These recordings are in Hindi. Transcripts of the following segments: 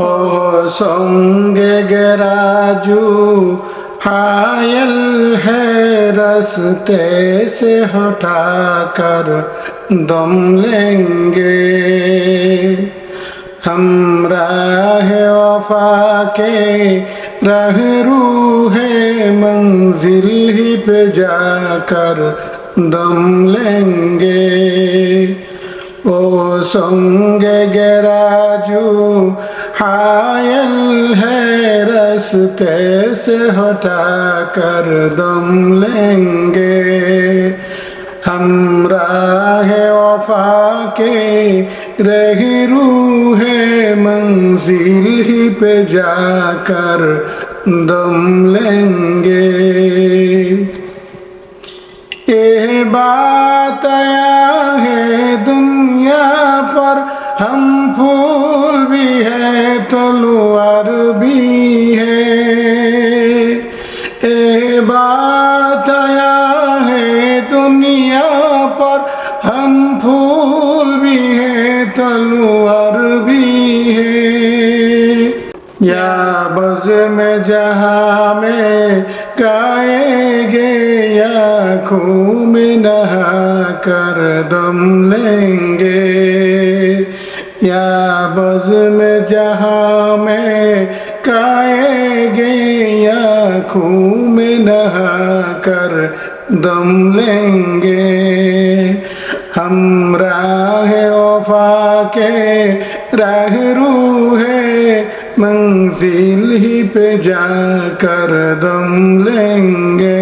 ओ संगे गराजू, हायल है रस्ते से हटा कर दम लेंगे। हम राह वफा के रहरू है, मंजिल ही पे जाकर दम लेंगे। ओ संगे गराजू हायल है रस्ते से हटा कर दम लेंगे। हम राह वफा के रही है मंजिल ही पे जाकर दम लेंगे। तलवार भी है। ये बात आया है दुनिया पर, हम फूल भी है तलवार भी है। या बज में जहाँ में गाएँगे, या खूह में नहा कर दम लेंगे। या बज में जहाँ में गाएँगे या खूह में नहा कर दम लेंगे। हम राह वफा के रहरू है, मंजिल ही पे जाकर दम लेंगे।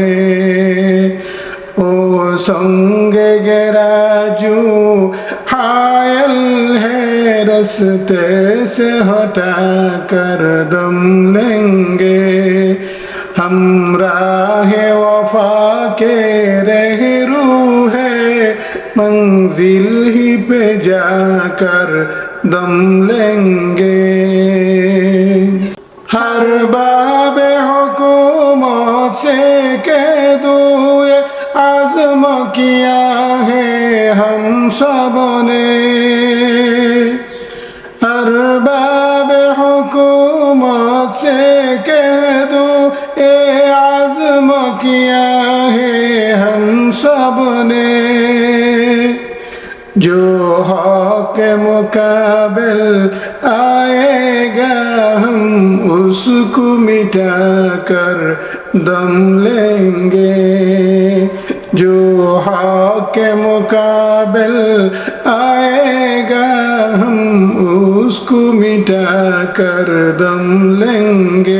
ओ संगे गराजू रस्ते से हटा कर दम लेंगे हम राह वफा के रहरू है मंजिल ही पे जाकर दम लेंगे हर बाब हुकूमत से कह दुए आज़म किया है हम सबने कह दो, ए आज़म किया है हम सबने जो हक मुकाबिल आएगा, हम उसको मिटा कर दम लेंगे। जो हक मुकाबिल आएगा, हम उसको कर दम लेंगे।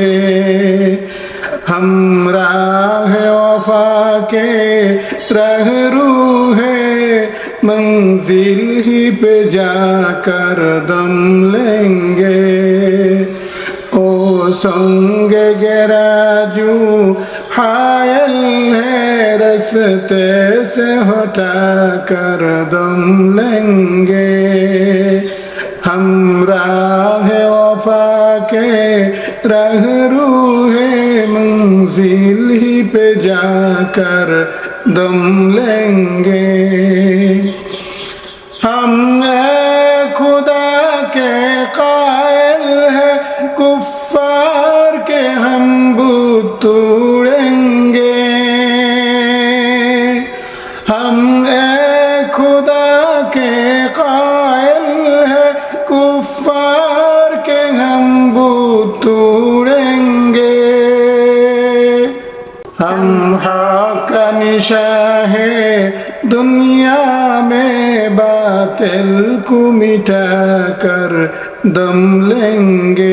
हम राह वफा के रहरू है मंजिल ही पे जाकर दम लेंगे। ओ संग गराजू हायल है रस्ते से हटा कर दम लेंगे। हम राह वफा के रहरू है मंजिल ही पे जाकर दम लेंगे। हम हक निशा है दुनिया में बातिल को मिटा कर दम लेंगे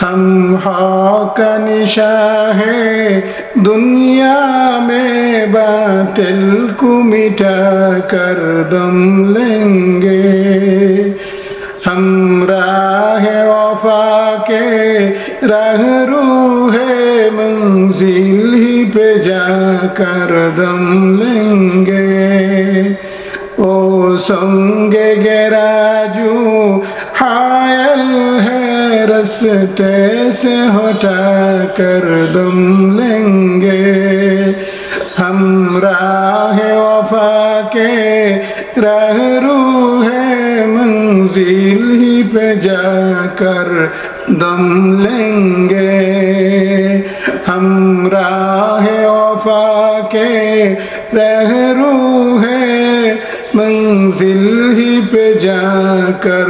हम हक निशा है दुनिया में बातिल को मिटा कर दम लेंगे हम राह वफा के रहरू है जाकर दम लेंगे ओ संगे गराजू हायल है रस्ते से हटा कर दम लेंगे हम राह वफा के रहरू है मंजिल ही पे जाकर दम लेंगे हम राह के प्रहरू है मंजिल ही पे जाकर